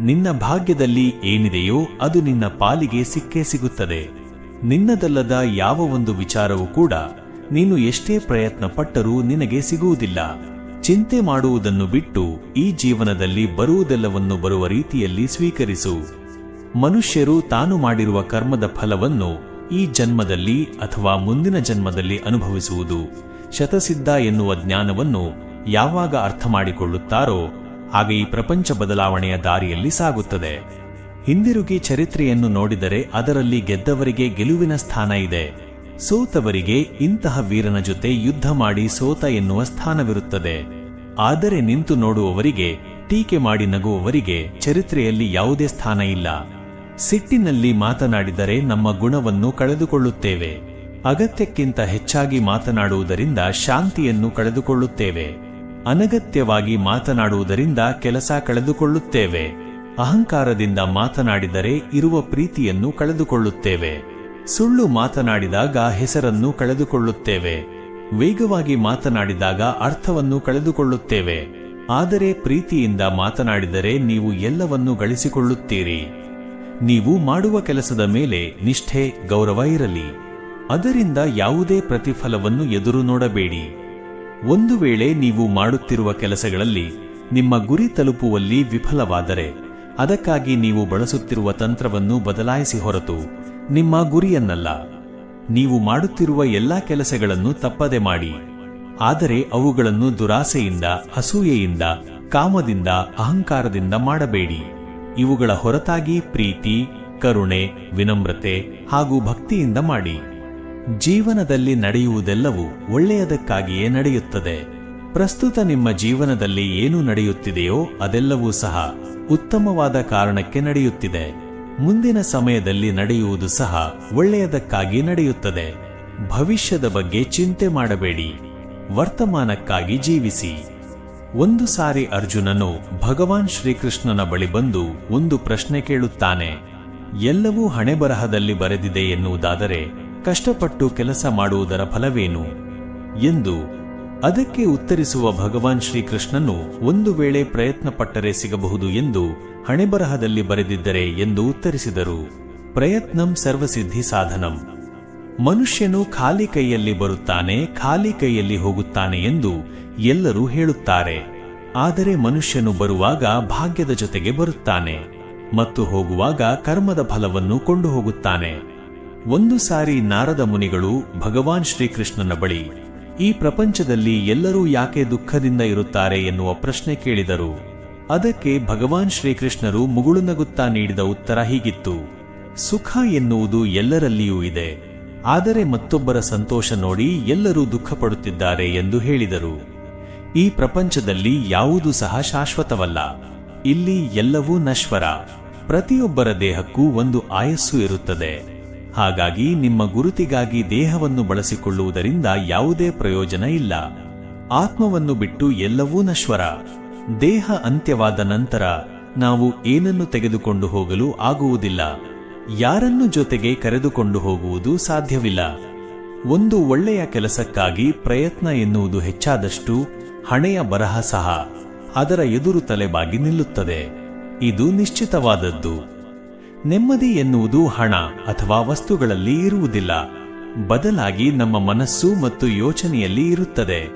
ನಿನ್ನ ಭಾಗ್ಯದಲ್ಲಿ ಏನಿದೆಯೋ ಅದು ನಿನ್ನ ಪಾಲಿಗೆ ಸಿಕ್ಕೇ ಸಿಗುತ್ತದೆ. ನಿನ್ನದಲ್ಲದ ಯಾವ ಒಂದು ವಿಚಾರವೂ ಕೂಡ ನೀನು ಎಷ್ಟೇ ಪ್ರಯತ್ನ ಪಟ್ಟರೂ ನಿನಗೆ ಸಿಗುವುದಿಲ್ಲ. ಚಿಂತೆ ಮಾಡುವುದನ್ನು ಬಿಟ್ಟು ಈ ಜೀವನದಲ್ಲಿ ಬರುವುದೆಲ್ಲವನ್ನು ಬರುವ ರೀತಿಯಲ್ಲಿ ಸ್ವೀಕರಿಸು. ಮನುಷ್ಯರು ತಾನು ಮಾಡಿರುವ ಕರ್ಮದ ಫಲವನ್ನು ಈ ಜನ್ಮದಲ್ಲಿ ಅಥವಾ ಮುಂದಿನ ಜನ್ಮದಲ್ಲಿ ಅನುಭವಿಸುವುದು. ಶತಸಿದ್ಧ ಎನ್ನುವ ಜ್ಞಾನವನ್ನು ಯಾವಾಗ ಅರ್ಥ ಮಾಡಿಕೊಳ್ಳುತ್ತಾರೋ ಆಗ ಈ ಪ್ರಪಂಚ ಬದಲಾವಣೆಯ ದಾರಿಯಲ್ಲಿ ಸಾಗುತ್ತದೆ. ಹಿಂದಿರುಗಿ ಚರಿತ್ರೆಯನ್ನು ನೋಡಿದರೆ ಅದರಲ್ಲಿ ಗೆದ್ದವರಿಗೆ ಗೆಲುವಿನ ಸ್ಥಾನ ಇದೆ. ಸೋತವರಿಗೆ ಇಂತಹ ವೀರನ ಜೊತೆ ಯುದ್ಧ ಮಾಡಿ ಸೋತ ಎನ್ನುವ ಸ್ಥಾನವಿರುತ್ತದೆ. ಆದರೆ ನಿಂತು ನೋಡುವವರಿಗೆ, ಟೀಕೆ ಮಾಡಿ ನಗುವವರಿಗೆ ಚರಿತ್ರೆಯಲ್ಲಿ ಯಾವುದೇ ಸ್ಥಾನ ಇಲ್ಲ. ಸಿಟ್ಟಿನಲ್ಲಿ ಮಾತನಾಡಿದರೆ ನಮ್ಮ ಗುಣವನ್ನು ಕಳೆದುಕೊಳ್ಳುತ್ತೇವೆ. ಅಗತ್ಯಕ್ಕಿಂತ ಹೆಚ್ಚಾಗಿ ಮಾತನಾಡುವುದರಿಂದ ಶಾಂತಿಯನ್ನು ಕಳೆದುಕೊಳ್ಳುತ್ತೇವೆ. ಅನಗತ್ಯವಾಗಿ ಮಾತನಾಡುವುದರಿಂದ ಕೆಲಸ ಕಳೆದುಕೊಳ್ಳುತ್ತೇವೆ. ಅಹಂಕಾರದಿಂದ ಮಾತನಾಡಿದರೆ ಇರುವ ಪ್ರೀತಿಯನ್ನು ಕಳೆದುಕೊಳ್ಳುತ್ತೇವೆ. ಸುಳ್ಳು ಮಾತನಾಡಿದಾಗ ಹೆಸರನ್ನು ಕಳೆದುಕೊಳ್ಳುತ್ತೇವೆ. ವೇಗವಾಗಿ ಮಾತನಾಡಿದಾಗ ಅರ್ಥವನ್ನು ಕಳೆದುಕೊಳ್ಳುತ್ತೇವೆ. ಆದರೆ ಪ್ರೀತಿಯಿಂದ ಮಾತನಾಡಿದರೆ ನೀವು ಎಲ್ಲವನ್ನೂ ಗಳಿಸಿಕೊಳ್ಳುತ್ತೀರಿ. ನೀವು ಮಾಡುವ ಕೆಲಸದ ಮೇಲೆ ನಿಷ್ಠೆ, ಗೌರವ ಇರಲಿ. ಅದರಿಂದ ಯಾವುದೇ ಪ್ರತಿಫಲವನ್ನು ಎದುರು ನೋಡಬೇಡಿ. ಒಂದು ವೇಳೆ ನೀವು ಮಾಡುತ್ತಿರುವ ಕೆಲಸಗಳಲ್ಲಿ ನಿಮ್ಮ ಗುರಿ ತಲುಪುವಲ್ಲಿ ವಿಫಲವಾದರೆ, ಅದಕ್ಕಾಗಿ ನೀವು ಬಳಸುತ್ತಿರುವ ತಂತ್ರವನ್ನು ಬದಲಾಯಿಸಿ ಹೊರತು ನಿಮ್ಮ ಗುರಿಯನ್ನಲ್ಲ. ನೀವು ಮಾಡುತ್ತಿರುವ ಎಲ್ಲಾ ಕೆಲಸಗಳನ್ನು ತಪ್ಪದೆ ಮಾಡಿ, ಆದರೆ ಅವುಗಳನ್ನು ದುರಾಸೆಯಿಂದ, ಅಸೂಯೆಯಿಂದ, ಕಾಮದಿಂದ, ಅಹಂಕಾರದಿಂದ ಮಾಡಬೇಡಿ. ಇವುಗಳ ಹೊರತಾಗಿ ಪ್ರೀತಿ, ಕರುಣೆ, ವಿನಮ್ರತೆ ಹಾಗೂ ಭಕ್ತಿಯಿಂದ ಮಾಡಿ. ಜೀವನದಲ್ಲಿ ನಡೆಯುವುದೆಲ್ಲವೂ ಒಳ್ಳೆಯದಕ್ಕಾಗಿಯೇ ನಡೆಯುತ್ತದೆ. ಪ್ರಸ್ತುತ ನಿಮ್ಮ ಜೀವನದಲ್ಲಿ ಏನು ನಡೆಯುತ್ತಿದೆಯೋ ಅದೆಲ್ಲವೂ ಸಹ ಉತ್ತಮವಾದ ಕಾರಣಕ್ಕೆ ನಡೆಯುತ್ತಿದೆ. ಮುಂದಿನ ಸಮಯದಲ್ಲಿ ನಡೆಯುವುದು ಸಹ ಒಳ್ಳೆಯದಕ್ಕಾಗಿ ನಡೆಯುತ್ತದೆ. ಭವಿಷ್ಯದ ಬಗ್ಗೆ ಚಿಂತೆ ಮಾಡಬೇಡಿ. ವರ್ತಮಾನಕ್ಕಾಗಿ ಜೀವಿಸಿ. ಒಂದು ಸಾರಿ ಅರ್ಜುನನು ಭಗವಾನ್ ಶ್ರೀಕೃಷ್ಣನ ಬಳಿ ಬಂದು ಒಂದು ಪ್ರಶ್ನೆ ಕೇಳುತ್ತಾನೆ. ಎಲ್ಲವೂ ಹಣೆಬರಹದಲ್ಲಿ ಬರೆದಿದೆ ಎನ್ನುವುದಾದರೆ ಕಷ್ಟಪಟ್ಟು ಕೆಲಸ ಮಾಡುವುದರ ಫಲವೇನು? ಎಂದು ಅದಕ್ಕೆ ಉತ್ತರಿಸುವ ಭಗವಾನ್ ಶ್ರೀಕೃಷ್ಣನು ಒಂದು ವೇಳೆ ಪ್ರಯತ್ನ ಪಟ್ಟರೆ ಸಿಗಬಹುದು ಎಂದು ಹಣೆಬರಹದಲ್ಲಿ ಬರೆದಿದ್ದರೆ ಎಂದು ಉತ್ತರಿಸಿದರು. ಪ್ರಯತ್ನಂ ಸರ್ವಸಿದ್ಧಿ ಸಾಧನಂ. ಮನುಷ್ಯನು ಖಾಲಿ ಕೈಯಲ್ಲಿ ಬರುತ್ತಾನೆ, ಖಾಲಿ ಕೈಯಲ್ಲಿ ಹೋಗುತ್ತಾನೆ ಎಂದು ಎಲ್ಲರೂ ಹೇಳುತ್ತಾರೆ. ಆದರೆ ಮನುಷ್ಯನು ಬರುವಾಗ ಭಾಗ್ಯದ ಜೊತೆಗೆ ಬರುತ್ತಾನೆ ಮತ್ತು ಹೋಗುವಾಗ ಕರ್ಮದ ಫಲವನ್ನು ಕೊಂಡು ಹೋಗುತ್ತಾನೆ ಒಂದು ಸಾರಿ ನಾರದ ಮುನಿಗಳು ಭಗವಾನ್ ಶ್ರೀಕೃಷ್ಣನ ಬಳಿ, ಈ ಪ್ರಪಂಚದಲ್ಲಿ ಎಲ್ಲರೂ ಯಾಕೆ ದುಃಖದಿಂದ ಇರುತ್ತಾರೆ ಎನ್ನುವ ಪ್ರಶ್ನೆ ಕೇಳಿದರು. ಅದಕ್ಕೆ ಭಗವಾನ್ ಶ್ರೀಕೃಷ್ಣರು ಮುಗುಳು ನಗುತ್ತಾ ನೀಡಿದ ಉತ್ತರ ಹೀಗಿತ್ತು. ಸುಖ ಎನ್ನುವುದು ಎಲ್ಲರಲ್ಲಿಯೂ ಇದೆ. ಆದರೆ ಮತ್ತೊಬ್ಬರ ಸಂತೋಷ ನೋಡಿ ಎಲ್ಲರೂ ದುಃಖಪಡುತ್ತಿದ್ದಾರೆ ಎಂದು ಹೇಳಿದರು. ಈ ಪ್ರಪಂಚದಲ್ಲಿ ಯಾವುದೂ ಸಹ ಶಾಶ್ವತವಲ್ಲ. ಇಲ್ಲಿ ಎಲ್ಲವೂ ನಶ್ವರ. ಪ್ರತಿಯೊಬ್ಬರ ದೇಹಕ್ಕೂ ಒಂದು ಆಯಸ್ಸು ಇರುತ್ತದೆ. ಹಾಗಾಗಿ ನಿಮ್ಮ ಗುರುತಿಗಾಗಿ ದೇಹವನ್ನು ಬಳಸಿಕೊಳ್ಳುವುದರಿಂದ ಯಾವುದೇ ಪ್ರಯೋಜನ ಇಲ್ಲ. ಆತ್ಮವನ್ನು ಬಿಟ್ಟು ಎಲ್ಲವೂ ನಶ್ವರ. ದೇಹ ಅಂತ್ಯವಾದ ನಂತರ ನಾವು ಏನನ್ನು ತೆಗೆದುಕೊಂಡು ಹೋಗಲು ಆಗುವುದಿಲ್ಲ. ಯಾರನ್ನು ಜೊತೆಗೆ ಕರೆದುಕೊಂಡು ಹೋಗುವುದು ಸಾಧ್ಯವಿಲ್ಲ. ಒಂದು ಒಳ್ಳೆಯ ಕೆಲಸಕ್ಕಾಗಿ ಪ್ರಯತ್ನ ಎನ್ನುವುದು ಹೆಚ್ಚಾದಷ್ಟು ಹಣೆಯ ಬರಹ ಸಹ ಅದರ ಎದುರು ತಲೆಬಾಗಿ ನಿಲ್ಲುತ್ತದೆ. ಇದು ನಿಶ್ಚಿತವಾದದ್ದು. ನೆಮ್ಮದಿ ಎನ್ನುವುದು ಹಣ ಅಥವಾ ವಸ್ತುಗಳಲ್ಲಿ ಇರುವುದಿಲ್ಲ. ಬದಲಾಗಿ ನಮ್ಮ ಮನಸ್ಸು ಮತ್ತು ಯೋಚನೆಯಲ್ಲಿ ಇರುತ್ತದೆ.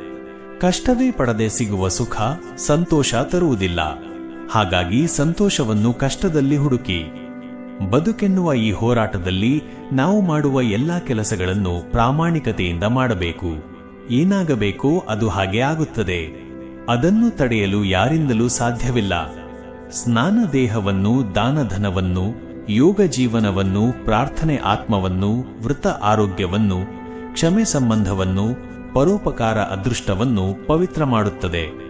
ಕಷ್ಟವೇ ಪಡದೆ ಸಿಗುವ ಸುಖ ಸಂತೋಷ ತರುವುದಿಲ್ಲ. ಹಾಗಾಗಿ ಸಂತೋಷವನ್ನು ಕಷ್ಟದಲ್ಲಿ ಹುಡುಕಿ. ಬದುಕೆನ್ನುವ ಈ ಹೋರಾಟದಲ್ಲಿ ನಾವು ಮಾಡುವ ಎಲ್ಲಾ ಕೆಲಸಗಳನ್ನು ಪ್ರಾಮಾಣಿಕತೆಯಿಂದ ಮಾಡಬೇಕು. ಏನಾಗಬೇಕೋ ಅದು ಹಾಗೆ ಆಗುತ್ತದೆ. ಅದನ್ನು ತಡೆಯಲು ಯಾರಿಂದಲೂ ಸಾಧ್ಯವಿಲ್ಲ. ಸ್ನಾನ ದೇಹವನ್ನು, ದಾನಧನವನ್ನು ಯೋಗ ಜೀವನವನ್ನು, ಪ್ರಾರ್ಥನೆ ಆತ್ಮವನ್ನು ವೃತ ಆರೋಗ್ಯವನ್ನು, ಕ್ಷಮೆ ಸಂಬಂಧವನ್ನು, ಪರೋಪಕಾರ ಅದೃಷ್ಟವನ್ನು ಪವಿತ್ರ ಮಾಡುತ್ತದೆ.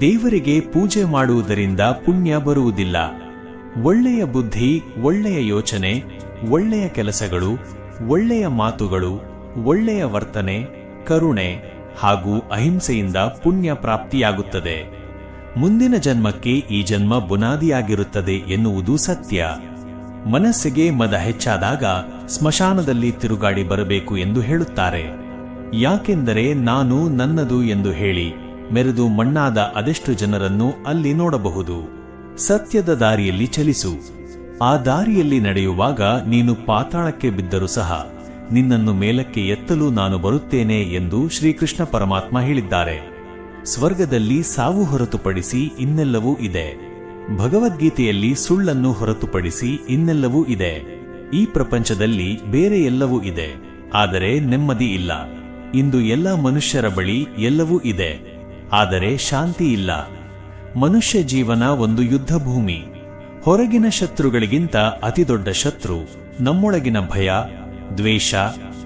ದೇವರಿಗೆ ಪೂಜೆ ಮಾಡುವುದರಿಂದ ಪುಣ್ಯ ಬರುವುದಿಲ್ಲ. ಒಳ್ಳೆಯ ಬುದ್ಧಿ, ಒಳ್ಳೆಯ ಯೋಚನೆ, ಒಳ್ಳೆಯ ಕೆಲಸಗಳು, ಒಳ್ಳೆಯ ಮಾತುಗಳು, ಒಳ್ಳೆಯ ವರ್ತನೆ, ಕರುಣೆ ಹಾಗೂ ಅಹಿಂಸೆಯಿಂದ ಪುಣ್ಯ ಪ್ರಾಪ್ತಿಯಾಗುತ್ತದೆ. ಮುಂದಿನ ಜನ್ಮಕ್ಕೆ ಈ ಜನ್ಮ ಬುನಾದಿಯಾಗಿರುತ್ತದೆ ಎನ್ನುವುದು ಸತ್ಯ. ಮನಸ್ಸಿಗೆ ಮದ ಹೆಚ್ಚಾದಾಗ ಸ್ಮಶಾನದಲ್ಲಿ ತಿರುಗಾಡಿ ಬರಬೇಕು ಎಂದು ಹೇಳುತ್ತಾರೆ. ಯಾಕೆಂದರೆ ನಾನು ನನ್ನದು ಎಂದು ಹೇಳಿ ಮೆರೆದು ಮಣ್ಣಾದ ಅದೆಷ್ಟು ಜನರನ್ನು ಅಲ್ಲಿ ನೋಡಬಹುದು. ಸತ್ಯದ ದಾರಿಯಲ್ಲಿ ಚಲಿಸು. ಆ ದಾರಿಯಲ್ಲಿ ನಡೆಯುವಾಗ ನೀನು ಪಾತಾಳಕ್ಕೆ ಬಿದ್ದರೂ ಸಹ ನಿನ್ನನ್ನು ಮೇಲಕ್ಕೆ ಎತ್ತಲು ನಾನು ಬರುತ್ತೇನೆ ಎಂದು ಶ್ರೀಕೃಷ್ಣ ಪರಮಾತ್ಮ ಹೇಳಿದ್ದಾರೆ. ಸ್ವರ್ಗದಲ್ಲಿ ಸಾವು ಹೊರತುಪಡಿಸಿ ಇನ್ನೆಲ್ಲವೂ ಇದೆ. ಭಗವದ್ಗೀತೆಯಲ್ಲಿ ಸುಳ್ಳನ್ನು ಹೊರತುಪಡಿಸಿ ಇನ್ನೆಲ್ಲವೂ ಇದೆ. ಈ ಪ್ರಪಂಚದಲ್ಲಿ ಬೇರೆ ಎಲ್ಲವೂ ಇದೆ. ಆದರೆ ನೆಮ್ಮದಿ ಇಲ್ಲ. ಇಂದು ಎಲ್ಲ ಮನುಷ್ಯರ ಬಳಿ ಎಲ್ಲವೂ ಇದೆ. ಆದರೆ ಶಾಂತಿ ಇಲ್ಲ. ಮನುಷ್ಯ ಜೀವನ ಒಂದು ಯುದ್ಧ ಭೂಮಿ ಹೊರಗಿನ ಶತ್ರುಗಳಿಗಿಂತ ಅತಿದೊಡ್ಡ ಶತ್ರು, ನಮ್ಮೊಳಗಿನ ಭಯ, ದ್ವೇಷ,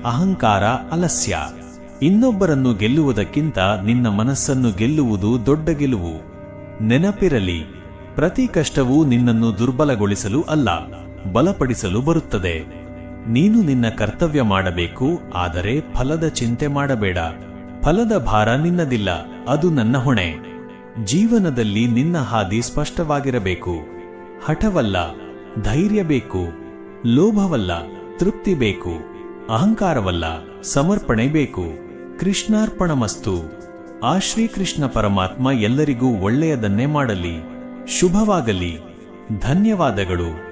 ಅಹಂಕಾರ, ಅಲಸ್ಯ. ಇನ್ನೊಬ್ಬರನ್ನು ಗೆಲ್ಲುವುದಕ್ಕಿಂತ ನಿನ್ನ ಮನಸ್ಸನ್ನು ಗೆಲ್ಲುವುದು ದೊಡ್ಡ ಗೆಲುವು. ನೆನಪಿರಲಿ. ಪ್ರತಿ ಕಷ್ಟವೂ ನಿನ್ನನ್ನು ದುರ್ಬಲಗೊಳಿಸಲು ಅಲ್ಲ, ಬಲಪಡಿಸಲು ಬರುತ್ತದೆ. ನೀನು ನಿನ್ನ ಕರ್ತವ್ಯ ಮಾಡಬೇಕು, ಆದರೆ ಫಲದ ಚಿಂತೆ ಮಾಡಬೇಡ. ಫಲದ ಭಾರ ನಿನ್ನದಿಲ್ಲ, ಅದು ನನ್ನ ಹೊಣೆ. ಜೀವನದಲ್ಲಿ ನಿನ್ನ ಹಾದಿ ಸ್ಪಷ್ಟವಾಗಿರಬೇಕು. ಹಠವಲ್ಲ, ಧೈರ್ಯ ಬೇಕು. ಲೋಭವಲ್ಲ, ತೃಪ್ತಿ ಬೇಕು. ಅಹಂಕಾರವಲ್ಲ, ಸಮರ್ಪಣೆ ಬೇಕು. ಕೃಷ್ಣಾರ್ಪಣಮಸ್ತು. ಆ ಶ್ರೀಕೃಷ್ಣ ಪರಮಾತ್ಮ ಎಲ್ಲರಿಗೂ ಒಳ್ಳೆಯದನ್ನೇ ಮಾಡಲಿ. ಶುಭವಾಗಲಿ. ಧನ್ಯವಾದಗಳು.